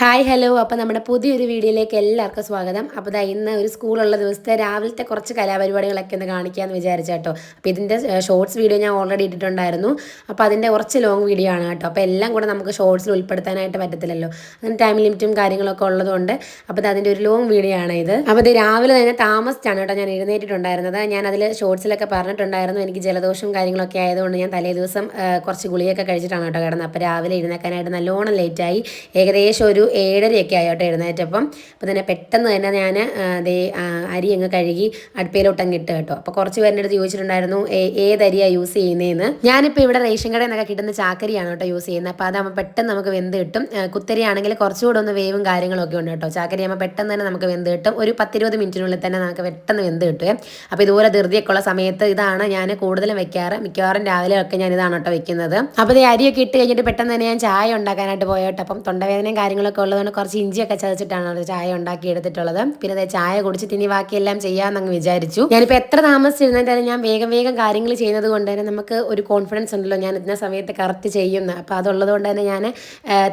Hi hello. അപ്പോൾ നമ്മുടെ പുതിയൊരു വീഡിയോയിലേക്ക് എല്ലാവർക്കും സ്വാഗതം. അപ്പോൾ ഇതാ ഇന്ന് ഒരു സ്കൂളുള്ള ദിവസത്തെ രാവിലത്തെ കുറച്ച് കലാപരിപാടികളൊക്കെ ഒന്ന് കാണിക്കാമെന്ന് വിചാരിച്ചു കേട്ടോ. അപ്പോൾ ഇതിന്റെ ഷോർട്സ് വീഡിയോ ഞാൻ ഓൾറെഡി ഇട്ടിട്ടുണ്ടായിരുന്നു. അപ്പോൾ അതിന്റെ കുറച്ച് ലോങ് വീഡിയോ ആണ് കേട്ടോ. അപ്പോൾ എല്ലാം കൂടെ നമുക്ക് ഷോർട്സിൽ ഉൾപ്പെടുത്താനായിട്ട് പറ്റത്തില്ലല്ലോ. അതിന് ടൈം ലിമിറ്റും കാര്യങ്ങളൊക്കെ ഉള്ളതുകൊണ്ട് അപ്പോൾ ഇത് അതിന്റെ ഒരു ലോങ് വീഡിയോ ആണ് ഇത്. അപ്പോൾ ഇത് രാവിലെ തന്നെ താമസിച്ചാണ് കേട്ടോ ഞാൻ എഴുന്നേറ്റിട്ടുണ്ടായിരുന്നത്. ഞാൻ അതിൽ ഷോർട്സിലൊക്കെ പറഞ്ഞിട്ടുണ്ടായിരുന്നു. എനിക്ക് ജലദോഷവും കാര്യങ്ങളൊക്കെ ആയതുകൊണ്ട് ഞാൻ തലേ ദിവസം കുറച്ച് ഗുളിയൊക്കെ കഴിച്ചിട്ടാണ് കേട്ടോ കിടന്നത്. അപ്പോൾ രാവിലെ എഴുന്നേക്കാനായിട്ട് നല്ലോണം ലേറ്റായി ഏകദേശം ഒരു ഏഴരയൊക്കെ ആയോട്ടെ എഴുന്നേറ്റപ്പം. അപ്പോൾ തന്നെ പെട്ടെന്ന് തന്നെ ഞാൻ അതേ അരി അങ്ങ് കഴുകി അടുപ്പയിലോട്ടങ്ങ് ഇട്ട് കേട്ടോ. അപ്പോൾ കുറച്ച് പേരുടെ അടുത്ത് ചോദിച്ചിട്ടുണ്ടായിരുന്നു ഏത് അരിയാണ് യൂസ് ചെയ്യുന്നതെന്ന് ഞാനിപ്പോൾ ഇവിടെ റേഷൻ കടയിൽ നിന്നൊക്കെ കിട്ടുന്ന ചാക്കരിയാണ് കേട്ടോ യൂസ് ചെയ്യുന്നത്. അപ്പോൾ അതാകുമ്പോൾ പെട്ടെന്ന് നമുക്ക് വെന്ത് കിട്ടും. കുത്തരിയാണെങ്കിൽ കുറച്ചുകൂടെ ഒന്ന് വേവും കാര്യങ്ങളൊക്കെ ഉണ്ട് കേട്ടോ. ചാക്കരി ആകുമ്പോൾ പെട്ടെന്ന് തന്നെ നമുക്ക് വെന്ത് കിട്ടും. ഒരു പത്തിരുപത് മിനിറ്റിനുള്ളിൽ തന്നെ നമുക്ക് പെട്ടെന്ന് വെന്ത് കിട്ടുമേ അപ്പോൾ ഇതുപോലെ ധൃതിയൊക്കെ ഉള്ള സമയത്ത് ഇതാണ് ഞാൻ കൂടുതലും വെക്കാറ്. മിക്കവാറും രാവിലെ ഒക്കെ ഞാൻ ഇതാണ് കേട്ടോ വെക്കുന്നത്. അപ്പോൾ ഈ അരിയൊക്കെ ഇട്ട് കഴിഞ്ഞിട്ട് പെട്ടെന്ന് തന്നെ ഞാൻ ചായ ഉണ്ടാക്കാനായിട്ട് പോയോട്ടോ. അപ്പം തൊണ്ടവേദനയും കാര്യങ്ങളൊക്കെ ഉള്ളതുകൊണ്ട് കുറച്ച് ഇഞ്ചിയൊക്കെ ചതച്ചിട്ടാണ് ചായ ഉണ്ടാക്കി എടുത്തിട്ടുള്ളത് പിന്നെ ദേ ചായ കുടിച്ചിട്ട് ഇനി ബാക്കിയെല്ലാം ചെയ്യാമെന്നങ്ങ് വിചാരിച്ചു. ഞാനിപ്പോൾ എത്ര താമസിച്ചിരുന്നാലും ഞാൻ വേഗം വേഗം കാര്യങ്ങൾ ചെയ്യുന്നത് കൊണ്ട് തന്നെ നമുക്ക് ഒരു കോൺഫിഡൻസ് ഉണ്ടല്ലോ ഞാൻ ഇന്ന സമയത്ത് കറക്റ്റ് ചെയ്യുന്നു അപ്പോൾ അതുള്ളത് കൊണ്ട് തന്നെ ഞാൻ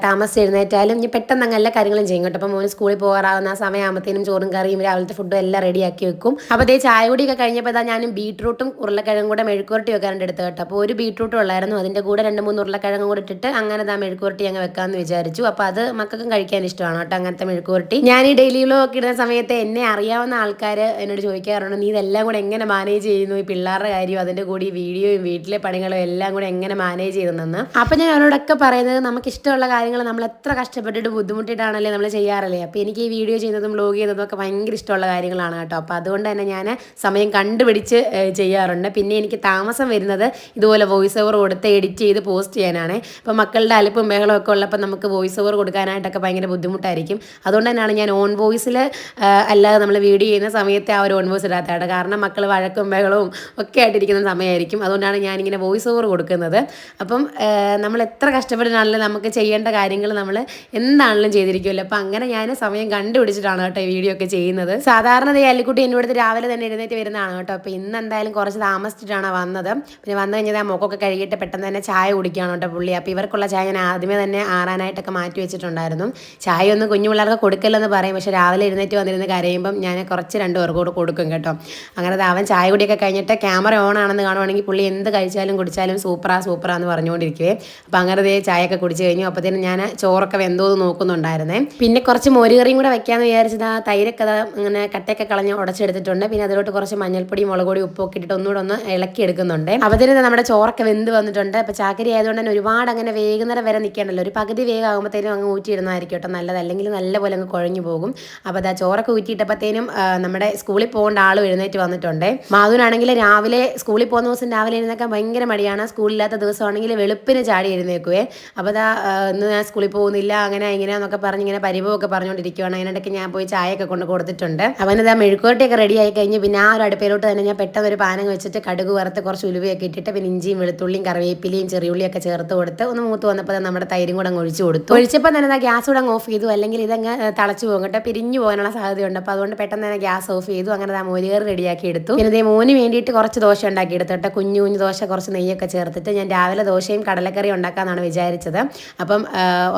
താമസിച്ചിരുന്നേറ്റാലും ഞാൻ പെട്ടെന്ന് അങ്ങ് എല്ലാ കാര്യങ്ങളും ചെയ്യും കേട്ടോ. അപ്പോൾ മോന് സ്കൂളിൽ പോകാറാവുന്ന ആ സമയമാകുമ്പോഴത്തേനും ചോറും കറിയും രാവിലത്തെ ഫുഡും എല്ലാം റെഡിയാക്കി വെക്കും. അപ്പോൾ അതേ ചായ കൂടിയൊക്കെ കഴിഞ്ഞപ്പോൾ ഇതാ ഞാനും ബീട്രൂട്ടും ഉരുളക്കിഴങ്ങും കൂടെ മെഴുക്കുരട്ടി വെക്കാനായിട്ട് എടുത്ത് കേട്ടോ. അപ്പോൾ ഒരു ബീട്രൂട്ടും ഉള്ളായിരുന്നു. അതിന്റെ കൂടെ രണ്ട് മൂന്ന് ഉരുളക്കിഴങ്ങും കൂടെ ഇട്ടിട്ട് അങ്ങനെ ദാ മെഴുക്കുരട്ടി അങ്ങ് വെക്കാമെന്ന് വിചാരിച്ചു. അപ്പോൾ അത് മക്കൾക്കും കഴിക്കാൻ ഇഷ്ടമാണ് കേട്ടോ അങ്ങനത്തെ മെഴുക്കുവരട്ടി ഞാൻ ഈ ഡെയിലി വ്ലോഗ് ഇടുന്ന സമയത്ത് എന്നെ അറിയാവുന്ന ആൾക്കാർ എന്നോട് ചോദിക്കാറുണ്ട് നീ ഇതെല്ലാം കൂടെ എങ്ങനെ മാനേജ് ചെയ്യുന്നു? ഈ പിള്ളേരുടെ കാര്യവും അതിന്റെ കൂടി വീഡിയോയും വീട്ടിലെ പണികളും എല്ലാം കൂടെ എങ്ങനെ മാനേജ് ചെയ്യുന്നെന്ന് അപ്പം ഞാൻ അവരോടൊക്കെ പറയുന്നത് നമുക്ക് ഇഷ്ടമുള്ള കാര്യങ്ങൾ നമ്മൾ എത്ര കഷ്ടപ്പെട്ടിട്ട് ബുദ്ധിമുട്ടിട്ടാണല്ലേ നമ്മൾ ചെയ്യാറല്ലേ? അപ്പോൾ എനിക്ക് ഈ വീഡിയോ ചെയ്യുന്നതും വ്ലോഗ് ചെയ്യുന്നതും ഒക്കെ ഭയങ്കര ഇഷ്ടമുള്ള കാര്യങ്ങളാണ് കേട്ടോ. അപ്പോൾ അതുകൊണ്ട് തന്നെ ഞാൻ സമയം കണ്ടുപിടിച്ച് ചെയ്യാറുണ്ട്. പിന്നെ എനിക്ക് താമസം വരുന്നത് ഇതുപോലെ വോയിസ് ഓവർ കൊടുത്ത് എഡിറ്റ് ചെയ്ത് പോസ്റ്റ് ചെയ്യാനാണ്. ഇപ്പം മക്കളുടെ അലപ്പും ബഹളമൊക്കെ ഉള്ളപ്പോൾ നമുക്ക് വോയിസ് ഓവർ കൊടുക്കാനായിട്ടൊക്കെ ഭയങ്കര ബുദ്ധിമുട്ടായിരിക്കും. അതുകൊണ്ട് തന്നെയാണ് ഞാൻ ഓൺ വോയിസിൽ അല്ലാതെ നമ്മൾ വീഡിയോ ചെയ്യുന്ന സമയത്തെ ആ ഒരു ഓൺ വോയിസ് ഇടാത്തതാണ്. കാരണം മക്കൾ വഴക്കും ബഹളവും ഒക്കെ ആയിട്ടിരിക്കുന്ന സമയമായിരിക്കും. അതുകൊണ്ടാണ് ഞാനിങ്ങനെ വോയിസ് ഓവർ കൊടുക്കുന്നത്. അപ്പം നമ്മൾ എത്ര കഷ്ടപ്പെട്ടിട്ടാണെങ്കിലും നമുക്ക് ചെയ്യേണ്ട കാര്യങ്ങൾ നമ്മൾ എന്താണെങ്കിലും ചെയ്തിരിക്കുമല്ലോ. അപ്പം അങ്ങനെ ഞാൻ സമയം കണ്ടുപിടിച്ചിട്ടാണ് കേട്ടോ ഈ വീഡിയോ ഒക്കെ ചെയ്യുന്നത്. സാധാരണ അല്ലിക്കുട്ടി എന്നോട് രാവിലെ തന്നെ എഴുന്നേറ്റ് വരുന്നതാണ് കേട്ടോ. അപ്പോൾ ഇന്ന് എന്തായാലും കുറച്ച് താമസിച്ചിട്ടാണ് വന്നത്. പിന്നെ വന്നു കഴിഞ്ഞാൽ ആ മുഖമൊക്കെ കഴുകിയിട്ട് പെട്ടെന്ന് തന്നെ ചായ കുടിക്കുകയാണ് കേട്ടോ പുള്ളി. അപ്പോൾ ഇവർക്കുള്ള ചായ ഞാൻ ആദ്യമേ തന്നെ ആറാനായിട്ടൊക്കെ മാറ്റി വെച്ചിട്ടുണ്ടായിരുന്നു. ചായ ഒന്നും കുഞ്ഞു പിള്ളേർക്ക് കൊടുക്കില്ലെന്ന് പറയും. പക്ഷെ രാവിലെ എഴുന്നേറ്റ് വന്നിരുന്ന് കരയുമ്പം ഞാൻ കുറച്ച് രണ്ട് പേർക്ക് കൂടെ കൊടുക്കും കേട്ടോ. അങ്ങനെ അവൻ ചായ കുടിയൊക്കെ കഴിഞ്ഞിട്ട് ക്യാമറ ഓൺ ആണെന്ന് കാണുവാണെങ്കിൽ പുള്ളി എന്ത് കഴിച്ചാലും കുടിച്ചാലും സൂപ്പറാ സൂപ്പറാ എന്ന് പറഞ്ഞുകൊണ്ടിരിക്കുവേ. അപ്പോൾ അങ്ങനെ ദേ ചായയൊക്കെ കുടിച്ച് കഴിഞ്ഞു. അപ്പോഴത്തേനും ഞാൻ ചോറൊക്കെ വെന്തോന്ന് നോക്കുന്നുണ്ടായിരുന്നേ. പിന്നെ കുറച്ച് മോരുകറിയും കൂടെ വെക്കാന്ന് വിചാരിച്ചത് ആ തൈരൊക്കെ ദാ ഇങ്ങനെ കട്ടയൊക്കെ കളഞ്ഞ് ഉടച്ചെടുത്തിട്ടുണ്ട്. പിന്നെ അതിലോട്ട് കുറച്ച് മഞ്ഞൾപ്പൊടി മുളക് പൊടി ഉപ്പൊക്കെ ഇട്ടിട്ട് ഒന്നുകൂടെ ഒന്ന് ഇളക്കി എടുക്കുന്നുണ്ട്. അപ്പോഴത്തേനും നമ്മുടെ ചോറൊക്കെ വെന്ത് വന്നിട്ടുണ്ട്. അപ്പോൾ ചാക്കരി ആയതുകൊണ്ട് തന്നെ ഒരുപാട് അങ്ങനെ വേകുന്നേരം വരെ നിൽക്കണ്ടല്ലോ. ഒരു പകുതി വേഗമാകുമ്പോഴത്തേനും അങ്ങ് ഊറ്റിയിടുന്നതായിരിക്കും കേട്ടോ നല്ലത് അല്ലെങ്കിൽ നല്ലപോലെ അങ്ങ് കുഴഞ്ഞു പോകും. അപ്പോൾ അതാ ചോറൊക്കെ ഊറ്റിയിട്ടപ്പോഴത്തേനും നമ്മുടെ സ്കൂളിൽ പോകേണ്ട ആൾ എഴുന്നേറ്റ് വന്നിട്ടുണ്ട്. മാധുനാണെങ്കിൽ രാവിലെ സ്കൂളിൽ പോകുന്ന ദിവസം രാവിലെ എഴുന്നേക്കാൻ ഭയങ്കര മടിയാണ്. സ്കൂളില്ലാത്ത ദിവസമാണെങ്കിൽ വെളുപ്പിന് ചാടി എഴുന്നേക്കുവേ അപ്പോൾ അതാ ഇന്ന് ഞാൻ സ്കൂളിൽ പോകുന്നില്ല അങ്ങനെ ഇങ്ങനെയാന്നൊക്കെ പറഞ്ഞ് ഇങ്ങനെ പരിഭവമൊക്കെ പറഞ്ഞുകൊണ്ടിരിക്കുവാണ്. അതിനിടയ്ക്ക് ഞാൻ പോയി ചായയൊക്കെ കൊണ്ട് കൊടുത്തിട്ടുണ്ട്. അവനിതാ മെഴുക്കോട്ടയൊക്കെ റെഡി ആയി കഴിഞ്ഞ് പിന്നെ ആ ഒരു അടുപ്പയിലോട്ട് തന്നെ ഞാൻ പെട്ടെന്ന് ഒരു പാനം വെച്ചിട്ട് കടുക് വറുത്ത് കുറച്ച് ഉലുവയൊക്കെ ഇട്ടിട്ട് പിന്നെ ഇഞ്ചിയും വെളുത്തുള്ളിയും കറിവേപ്പിലയും ചെറിയുള്ളിയൊക്കെ ചേർത്ത് കൊടുത്ത് ഒന്ന് മൂത്ത് വന്നപ്പോൾ നമ്മുടെ തൈരും കൂടെ ഒഴിച്ചു കൊടുത്തു. ഒഴിച്ചപ്പോൾ തന്നെ ദാ ഗ്യാസ് കൂടെ അങ്ങ് ഓഫ് ചെയ്തു അല്ലെങ്കിൽ ഇതങ്ങ് തളച്ചു പോകും കേട്ടോ. പിരിഞ്ഞു പോകാനുള്ള സാധ്യതയുണ്ട്. അപ്പോൾ അതുകൊണ്ട് പെട്ടെന്ന് തന്നെ ഗ്യാസ് ഓഫ് ചെയ്തു. അങ്ങനെ ദാ കയറി റെഡിയാക്കി എടുത്തു. പിന്നെ മോന് വേണ്ടിയിട്ട് കുറച്ച് ദോശ ഉണ്ടാക്കി എടുത്തിട്ട് കുഞ്ഞു കുഞ്ഞു ദോശ കുറച്ച് നെയ്യൊക്കെ ചേർത്തിട്ട് ഞാൻ രാവിലെ ദോശയും കടലക്കറി ഉണ്ടാക്കാമെന്നാണ് വിചാരിച്ചത്. അപ്പം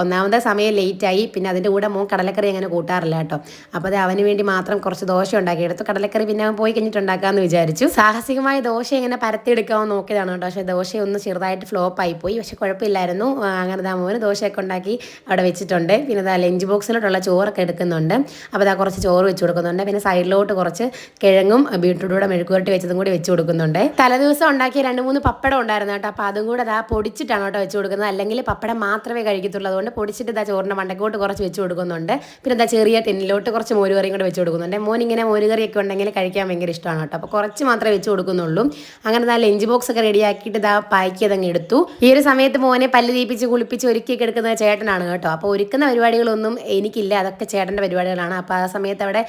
ഒന്നാമത്തെ സമയം ലേറ്റായി. പിന്നെ അതിന്റെ കൂടെ മോൻ കടലക്കറി അങ്ങനെ കൂട്ടാറില്ല കേട്ടോ. അപ്പോൾ അത് അവന് വേണ്ടി മാത്രം കുറച്ച് ദോശ ഉണ്ടാക്കി എടുത്തു. കടലക്കറി പിന്നെ അവൻ പോയി കഴിഞ്ഞിട്ട് ഉണ്ടാക്കാമെന്ന് വിചാരിച്ചു. സാഹസികമായ ദോശ ഇങ്ങനെ പരത്തിയെടുക്കാമെന്ന് നോക്കിയതാണ് കേട്ടോ. പക്ഷേ ദോശ ഒന്ന് ചെറുതായിട്ട് ഫ്ലോപ്പ് പോയി. പക്ഷെ കുഴപ്പമില്ലായിരുന്നു. അങ്ങനെ ദാ മോന് ദോശയൊക്കെ ഉണ്ടാക്കി അവിടെ വെച്ചിട്ടുണ്ട്. പിന്നെ അതാ ലഞ്ച് ബോക്സിലോട്ടുള്ള ചോറൊക്കെ എടുക്കുന്നുണ്ട്. അപ്പോൾ അതാ കുറച്ച് ചോറ് വെച്ച് കൊടുക്കുന്നുണ്ട്. പിന്നെ സൈഡിലോട്ട് കുറച്ച് കിഴങ്ങും ബീട്രൂട്ടൂടെ മെഴുക്കുവരട്ടി വെച്ചതും കൂടി വെച്ച് കൊടുക്കുന്നുണ്ട്. തലേദിവസം ഉണ്ടാക്കിയ രണ്ട് മൂന്ന് പപ്പടം ഉണ്ടായിരുന്നു കേട്ടോ. അപ്പോൾ അതും കൂടെ അതാ പൊടിച്ചിട്ടാണ് കേട്ടോ വെച്ച് കൊടുക്കുന്നത്. അല്ലെങ്കിൽ പപ്പടം മാത്രമേ കഴിക്കത്തുള്ളൂ. അതുകൊണ്ട് പൊടിച്ചിട്ട് ഇതാ ചോറിന്റെ മണ്ടക്കോട്ട് കുറച്ച് വെച്ച് കൊടുക്കുന്നുണ്ട്. പിന്നെ എന്താ ചെറിയ ടിന്നിലോട്ട് കുറച്ച് മോരുകറിയും കൂടെ വെച്ച് കൊടുക്കുന്നുണ്ട്. മോൻ ഇങ്ങനെ മോരുകറിയൊക്കെ ഉണ്ടെങ്കിൽ കഴിക്കാൻ ഭയങ്കര ഇഷ്ടമാണ് കേട്ടോ. അപ്പോൾ കുറച്ച് മാത്രമേ വെച്ച് കൊടുക്കുന്നുള്ളൂ. അങ്ങനെ ദാ ലഞ്ച് ബോക്സ് ഒക്കെ റെഡിയാക്കിയിട്ട് ഇതാ പാക്ക് അതങ്ങ് എടുത്തു. ഈ ഒരു സമയത്ത് മോനെ പല്ല് തീപ്പിച്ച് കുളിപ്പിച്ച് ഒരുക്കിയൊക്കെ എടുക്കുന്നത് ചേട്ടനാണ് കേട്ടോ. അപ്പോൾ ഒരുക്കുന്ന പരിപാടികളൊന്നും എനിക്കില്ല. അതൊക്കെ ചേട്ടന്റെ പരിപാടികളാണ്. അപ്പോൾ ആ സമയത്ത് അവിടെ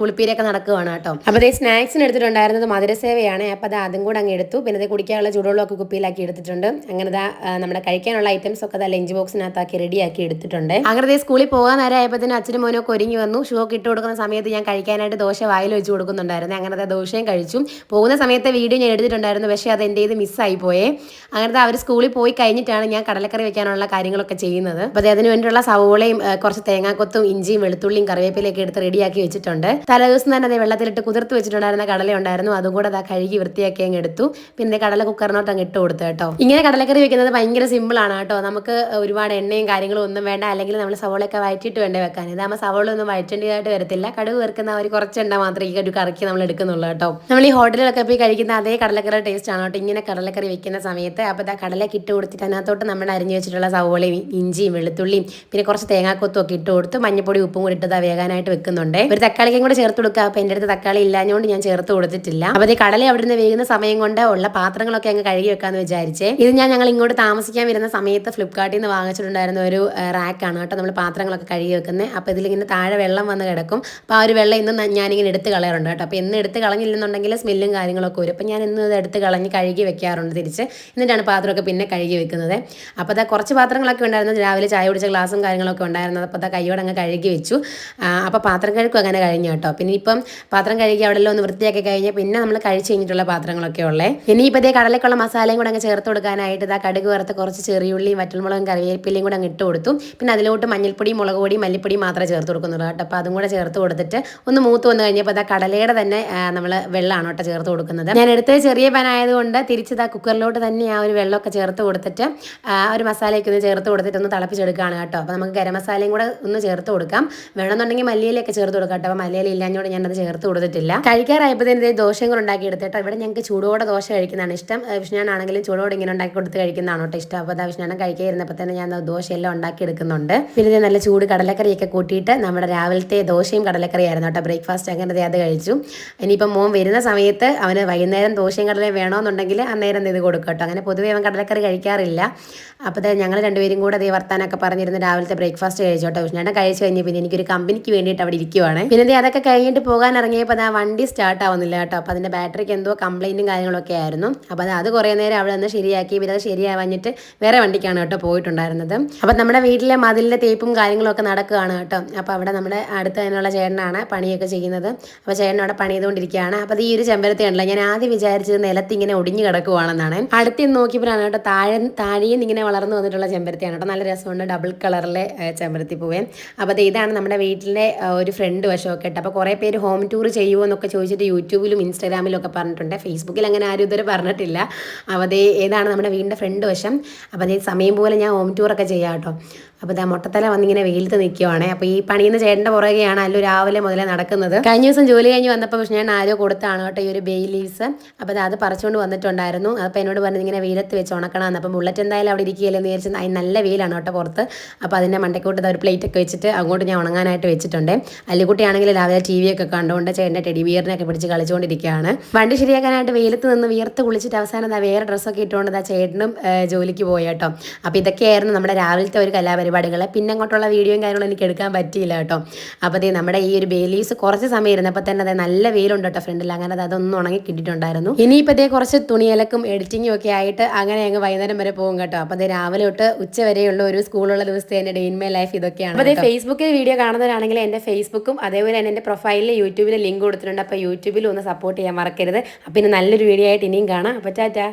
കുളിപ്പീരൊക്കെ നടക്കുകയാണ് കേട്ടോ. അപ്പോൾ അതേ സ്നാക്സിന് എടുത്തിട്ടുണ്ടായിരുന്നത് മധുരസേവയാണ്. അപ്പോൾ അത് അതും കൂടെ അങ്ങ് എടുത്തു. പിന്നെ അത് കുടിക്കാനുള്ള ചൂടുവെള്ളമൊക്കെ കുപ്പിയിലാക്കി എടുത്തിട്ടുണ്ട്. അങ്ങനെ ആ, നമ്മുടെ കഴിക്കാനുള്ള ഐറ്റംസ് ഒക്കെ ദാ ലഞ്ച് ബോക്സിനകത്താക്കി റെഡിയാക്കി എടുത്തിട്ടുണ്ട്. അങ്ങനെ സ്കൂളിൽ പോകാൻ നേരം ആയപ്പോൾ അച്ഛനും മോനൊക്കെ ഒരുങ്ങി വന്നു. ഷൂ ഒക്കെ ഇട്ട് കൊടുക്കുന്ന സമയത്ത് ഞാൻ കഴിക്കാനായിട്ട് ദോശ വായിൽ വെച്ച് കൊടുക്കുന്നുണ്ടായിരുന്നു. അങ്ങനെ ദാ ദോശയും കഴിച്ചു. പോകുന്ന സമയത്തെ വീഡിയോ ഞാൻ എടുത്തിട്ടുണ്ടായിരുന്നു. പക്ഷേ അത് എന്റെ ഇത് മിസ്സായി പോയേ. അങ്ങനത്തെ അവർ സ്കൂളിൽ പോയി കഴിഞ്ഞിട്ടാണ് ഞാൻ കടലക്കറി വെക്കാനുള്ള കാര്യങ്ങളൊക്കെ ചെയ്യുന്നത്. അപ്പോൾ അതിന് വേണ്ടിയുള്ള സൗ സവോളയും കുറച്ച് തേങ്ങാക്കൊത്തും ഇഞ്ചിയും വെളുത്തുള്ളിയും കറിവേപ്പിലൊക്കെ എടുത്ത് റെഡിയാക്കി വെച്ചിട്ടുണ്ട്. തലേദിവസം തന്നെ അത് വെള്ളത്തിലിട്ട് കുതിർത്ത് വെച്ചിട്ടുണ്ടായിരുന്ന കടല ഉണ്ടായിരുന്നു. അതും കൂടെ അതാ കഴുകി വൃത്തിയാക്കി അങ്ങ് എടുത്തു. പിന്നെ കടല കുക്കറിനോട്ട് അങ്ങ് ഇട്ട് കൊടുത്തു കേട്ടോ. ഇങ്ങനെ കടലക്കറി വെക്കുന്നത് ഭയങ്കര സിമ്പിൾ ആണ് കേട്ടോ. നമുക്ക് ഒരുപാട് എണ്ണയും കാര്യങ്ങളും ഒന്നും വേണ്ട. അല്ലെങ്കിൽ നമ്മൾ സവോളയൊക്കെ വഴറ്റിയിട്ട് വേണ്ടേ വെക്കാൻ. ഇതാകുമ്പോൾ സവോള ഒന്നും വഴറ്റേണ്ടതായിട്ട് വരത്തില്ല. കടുക് വെറുക്കുന്ന ഒരു കുറച്ച് എണ്ണ മാത്രമേ ഈ ഒരു കറിക്ക് നമ്മൾ എടുക്കുന്നുള്ളൂ കേട്ടോ. നമ്മൾ ഈ ഹോട്ടലിലൊക്കെ പോയി കഴിക്കുന്ന അതേ കടലക്കറി ടേസ്റ്റ് ആണ് കേട്ടോ ഇങ്ങനെ കടലക്കറി വെക്കുന്ന സമയത്ത്. അപ്പോൾ ഇതാ കടലക്കിട്ട് കൊടുത്തിട്ട് അതിനകത്തോട്ട് നമ്മൾ അരിഞ്ഞു വെച്ചിട്ടുള്ള സവോളയും ഇഞ്ചിയും വെളുത്തുള്ളിയും പിന്നെ തേങ്ങാക്കൊത്തും ഒക്കെ ഇട്ട് കൊടുത്ത് മഞ്ഞപ്പൊടി ഉപ്പും കൂടി ഇട്ട് ദാ വേകാനായിട്ട് വെക്കുന്നുണ്ട്. ഒരു തക്കാളിക്കും കൂടെ ചേർത്ത് കൊടുക്കുക. അപ്പൊ എന്റെ അടുത്ത് തക്കാളി ഇല്ലാഞ്ഞുകൊണ്ട് ഞാൻ ചേർത്ത് കൊടുത്തിട്ടില്ല. അപ്പോൾ ഈ കടല നിന്ന് വേകുന്ന സമയം കൊണ്ട് ഉള്ള പാത്രങ്ങളൊക്കെ അങ്ങ് കഴുകി വെക്കാന്ന് വിചാരിച്ചേ. ഇത് ഞാൻ ഞങ്ങൾ ഇങ്ങോട്ട് താമസിക്കാൻ വരുന്ന സമയത്ത് ഫ്ലിപ്കാർട്ടിൽ നിന്ന് വാങ്ങിച്ചിട്ടുണ്ടായിരുന്ന ഒരു റാക്കാണ് കേട്ടോ നമ്മൾ പാത്രങ്ങളൊക്കെ കഴുകി വെക്കുന്നത് അപ്പോൾ ഇതിലിങ്ങനെ താഴെ വെള്ളം വന്ന് കിടക്കും. അപ്പോൾ ആ ഒരു വെള്ളം ഇന്ന് ഞാനിങ്ങനെ എടുത്ത് കളയാറുണ്ട് കേട്ടോ. അപ്പോൾ എന്ന് എടുത്ത് കളഞ്ഞില്ലെന്നുണ്ടെങ്കിൽ സ്മെല്ലും കാര്യങ്ങളൊക്കെ വരും. അപ്പോൾ ഞാൻ ഇന്ന് ഇത് എടുത്ത് കളഞ്ഞ് കഴുകി വെക്കാറുണ്ട് തിരിച്ച്. എന്നിട്ടാണ് പാത്രമൊക്കെ പിന്നെ കഴുകി വെക്കുന്നത്. അപ്പോൾ അതാ കുറച്ച് പാത്രങ്ങളൊക്കെ ഉണ്ടായിരുന്നു. രാവിലെ ചായ കുടിച്ച ഗ്ലാസും കാര്യങ്ങളൊക്കെ ഉണ്ടായിരുന്നത്. അപ്പോൾ അതാ കൈയോടെ അങ്ങ് കഴുകി വെച്ചു. അപ്പോൾ പാത്രം കഴുക്കും അങ്ങനെ കഴിഞ്ഞു കേട്ടോ. പിന്നെ ഇപ്പം പാത്രം കഴുകി അവിടെ എല്ലാം ഒന്ന് വൃത്തിയാക്കി കഴിഞ്ഞാൽ പിന്നെ നമ്മൾ കഴിച്ചു കഴിഞ്ഞിട്ടുള്ള പാത്രങ്ങളൊക്കെ ഉള്ളേ. ഇനി ഇപ്പോൾ ഇതേ കടലക്കുള്ള മസാലയും കൂടെ അങ്ങ് ചേർത്ത് കൊടുക്കാനായിട്ട് ഇതാ കടുക് വറുത്ത് കുറച്ച് ചെറിയുള്ളിയും വറ്റൽമുളകും കറിവേപ്പിലയും കൂടെ അങ്ങ് ഇട്ട് കൊടുത്തു. പിന്നെ അതിലോട്ട് മഞ്ഞൾപ്പൊടി മുളക് പൊടി മല്ലിപ്പൊടി മാത്രം ചേർത്ത് കൊടുക്കുന്നുള്ളൂ കേട്ടോ. അപ്പോൾ അതും കൂടെ ചേർത്ത് കൊടുത്തിട്ട് ഒന്ന് മൂത്ത് വന്ന് കഴിഞ്ഞപ്പോൾ ഇതാ കടലയുടെ തന്നെ നമ്മൾ വെള്ളമാണ് കേട്ടോ ചേർത്ത് കൊടുക്കുന്നത്. ഞാൻ എടുത്തത് ചെറിയ പാനായതുകൊണ്ട് തിരിച്ചിതാ കുക്കറിലോട്ട് തന്നെ ആ ഒരു വെള്ളമൊക്കെ ചേർത്ത് കൊടുത്തിട്ട് ആ ഒരു മസാലയൊക്കെ ഒന്ന് ചേർത്ത് കൊടുത്തിട്ട് ഒന്ന് തിളപ്പിച്ചെടുക്കുകയാണ് കേട്ടോ. അപ്പോൾ നമുക്ക് ഗരം മസാലയും കൂടെ ഒന്ന് ചേർത്ത് കൊടുക്കാം. വേണമെന്നുണ്ടെങ്കിൽ മല്ലിയിലൊക്കെ ചേർത്ത് കൊടുക്കാം കേട്ടോ. അപ്പോൾ മല്ലിയില ഇല്ലാഞ്ഞോട് ഞാനത് ചേർത്ത് കൊടുത്തിട്ടില്ല. കഴിക്കാറായപ്പോഴത്തേന് ദോശയും കൂടെ ഉണ്ടാക്കി എടുത്തിട്ട്. ഇവിടെ ഞങ്ങൾക്ക് ചൂടോടെ ദോശ കഴിക്കുന്നതാണ് ഇഷ്ടം. വിഷ്ണാണെങ്കിലും ചൂടോടെ ഇങ്ങനെ ഉണ്ടാക്കി കൊടുത്ത് കഴിക്കുന്നതാണ് കേട്ടോ ഇഷ്ടം. അപ്പോൾ അത് വിഷ്ണുവാണ് കഴിക്കാതിരുന്നപ്പോൾ തന്നെ ഞാൻ ദോശയെല്ലാം ഉണ്ടാക്കി എടുക്കുന്നുണ്ട് പിന്നെ നല്ല ചൂട് കടലക്കറിയൊക്കെ കൂട്ടിയിട്ട് നമ്മുടെ രാവിലത്തെ ദോശയും കടലക്കറിയായിരുന്നു കേട്ടോ. ബ്രേക്ക്ഫാസ്റ്റ് അങ്ങനെ ദേ അത് കഴിച്ചു. ഇനിയിപ്പം മോൻ വരുന്ന സമയത്ത് അവന് വൈകുന്നേരം ദോശയും കടലയും വേണമെന്നുണ്ടെങ്കിൽ അന്നേരം ഇത് കൊടുക്കും കേട്ടോ. അങ്ങനെ പൊതുവേ അവൻ കടലക്കറി കഴിക്കാറില്ല. അപ്പോൾ ഞങ്ങൾ രണ്ടുപേരും കൂടെ അതേ വർത്താനൊക്കെ പറഞ്ഞിരുന്ന് രാവിലത്തെ ബ്രേക്ക്ഫാസ്റ്റ് കഴിച്ചോട്ടെ. ഞാൻ കഴിച്ചു കഴിഞ്ഞ് പിന്നെ എനിക്കൊരു കമ്പനിക്ക് വേണ്ടിയിട്ട് അവിടെ ഇരിക്കുവാണ്. പിന്നെ അതൊക്കെ കഴിഞ്ഞിട്ട് പോകാൻ ഇറങ്ങിയപ്പോൾ ആ വണ്ടി സ്റ്റാർട്ട് ആവുന്നില്ല കേട്ടോ. അപ്പോൾ അതിന്റെ ബാറ്ററിക്ക് എന്തോ കംപ്ലൈന്റും കാര്യങ്ങളൊക്കെ ആയിരുന്നു. അപ്പോൾ അത് അത് കുറേ നേരം അവിടെ നിന്ന് ശരിയാക്കി. പിന്നെ അത് ശരിയാവാഞ്ഞിട്ട് വേറെ വണ്ടിക്കാണ് കേട്ടോ പോയിട്ടുണ്ടായിരുന്നത്. അപ്പോൾ നമ്മുടെ വീട്ടിലെ മതിലിന്റെ തേപ്പും കാര്യങ്ങളൊക്കെ നടക്കുകയാണ് കേട്ടോ. അപ്പോൾ അവിടെ നമ്മുടെ അടുത്ത് തന്നെയുള്ള ചേട്ടനാണ് പണിയൊക്കെ ചെയ്യുന്നത്. അപ്പോൾ ചേട്ടൻ അവിടെ പണി ചെയ്തുകൊണ്ടിരിക്കുകയാണ് അപ്പോൾ അത് ഈ ഒരു ചെമ്പരത്തി ഉണ്ടല്ലോ ഞാൻ ആദ്യം വിചാരിച്ചത് നിലത്ത് ഇങ്ങനെ ഒടിഞ്ഞു കിടക്കുവാണെന്നാണ്. അടുത്ത് നോക്കിയപ്പോഴാണ് കേട്ടോ താഴെ താഴെയും ഇങ്ങനെ വളർന്നു വന്നിട്ടുള്ള ചെമ്പരത്തിയാണ് കേട്ടോ. നല്ല രസമുണ്ട് ഡബിൾ കളറിലെ ചെമ്പരത്തി പൂവേ. അപ്പോൾ അത് ഇതാണ് നമ്മുടെ വീട്ടിലെ ഒരു ഫ്രണ്ട് വശമൊക്കെ കേട്ടോ അപ്പോൾ കുറേ പേര് ഹോം ടൂർ ചെയ്യുമോ എന്നൊക്കെ ചോദിച്ചിട്ട് യൂട്യൂബിലും ഇൻസ്റ്റാഗ്രാമിലും ഒക്കെ പറഞ്ഞിട്ടുണ്ട്. ഫേസ്ബുക്കിൽ അങ്ങനെ ആരും ഇതുവരെ പറഞ്ഞിട്ടില്ല. അപ്പോൾ ഏതാണ് നമ്മുടെ വീടിന്റെ ഫ്രണ്ട് വശം. അപ്പോൾ അതേ സമയം പോലെ ഞാൻ ഹോം ടൂറൊക്കെ ചെയ്യാം കേട്ടോ. അപ്പോൾ ഇതാ മുട്ടത്തല വന്നിങ്ങനെ വെയിലത്ത് നിൽക്കുവാണ് അപ്പോൾ ഈ പണിയുന്ന ചേട്ടന്റെ പുറകെയാണ് അല്ലോ രാവിലെ മുതലേ നടക്കുന്നത്. കഴിഞ്ഞ ദിവസം ജോലി കഴിഞ്ഞ് വന്നപ്പോൾ പക്ഷേ ഞാൻ ആരോ കൊടുത്താണ് കേട്ടോ ഈ ഒരു ബേ ലീവ്സ് അപ്പോൾ അത് പറിച്ചുകൊണ്ട് വന്നിട്ടുണ്ടായിരുന്നു. അപ്പോൾ എന്നോട് പറഞ്ഞിങ്ങനെ വെയിലത്ത് വെച്ച് ഉണക്കണമെന്ന്. അപ്പം ബുള്ളറ്റ് എന്തായാലും അവിടെ ഇരിക്കുകയല്ലേ എന്ന് വിചാരിച്ച് നല്ല വെയിലാണ് കേട്ടോ പുറത്ത്. അപ്പോൾ അതിന്റെ മണ്ടക്കോട്ട് ഇതാ ഒരു പ്ലേറ്റ് ഒക്കെ വെച്ചിട്ട് അങ്ങോട്ട് ഞാൻ ഉണങ്ങാനായിട്ട് വെച്ചിട്ടുണ്ട്. അല്ലിക്കുട്ടിയാണെങ്കിൽ രാവിലെ ടി വി ഒക്കെ കണ്ടുകൊണ്ട് ചേട്ടന്റെ ടെഡി ബിയറിനൊക്കെ പിടിച്ച് കളിച്ചുകൊണ്ടിരിക്കുകയാണ്. വണ്ടി ശരിയാക്കാനായിട്ട് വെയിലത്ത് നിന്ന് വിയർത്ത് കുളിച്ചിട്ട് അവസാനം വേറെ ഡ്രസ്സൊക്കെ ഇട്ടുകൊണ്ട് ദാ ചേട്ടനും ജോലിക്ക് പോയി അപ്പോൾ ഇതൊക്കെയായിരുന്നു നമ്മുടെ രാവിലത്തെ ഒരു കലാപരിപാടികൾ പിന്നെ അങ്ങോട്ടുള്ള വീഡിയോയും കാര്യങ്ങളും എനിക്ക് എടുക്കാൻ പറ്റിയില്ല കേട്ടോ. അപ്പോൾ ദേ നമ്മുടെ ഈ ഒരു ബേലീസ് കുറച്ച് സമയം ഇരുന്നപ്പോൾ തന്നെ അതെ നല്ല വെയിലുണ്ട് കേട്ടോ ഫ്രണ്ടിൽ അങ്ങനെ അത് അതൊന്നും ഉണങ്ങി കിട്ടിയിട്ടുണ്ടായിരുന്നു. ഇനിയിപ്പോൾ ഇതേ കുറച്ച് തുണിയലക്കും എഡിറ്റിങ്ങും ഒക്കെ ആയിട്ട് അങ്ങനെ അങ്ങ് വൈകുന്നേരം വരെ പോകും കേട്ടോ. അപ്പോൾ അത് രാവിലെ തൊട്ട് ഉച്ച വരെയുള്ള ഒരു സ്കൂളുള്ള ദിവസത്തെ എന്റെ ഡെയിൻ മൈ ലൈഫ് ഇതൊക്കെയാണ് അപ്പോൾ അതേ ഫേസ്ബുക്കിൽ വീഡിയോ കാണുന്നവരാണെങ്കിൽ എന്റെ ഫേസ്ബുക്കും അതേപോലെ തന്നെ എന്റെ പ്രൊഫൈലിൽ യൂട്യൂബിൽ ലിങ്ക് കൊടുത്തിട്ടുണ്ട്. അപ്പോൾ യൂട്യൂബിൽ ഒന്ന് സപ്പോർട്ട് ചെയ്യാൻ മറക്കരുത്. അപ്പോൾ ഇനി നല്ലൊരു വീഡിയോ ആയിട്ട് ഇനിയും കാണാം. അപ്പോൾ ടാറ്റാ.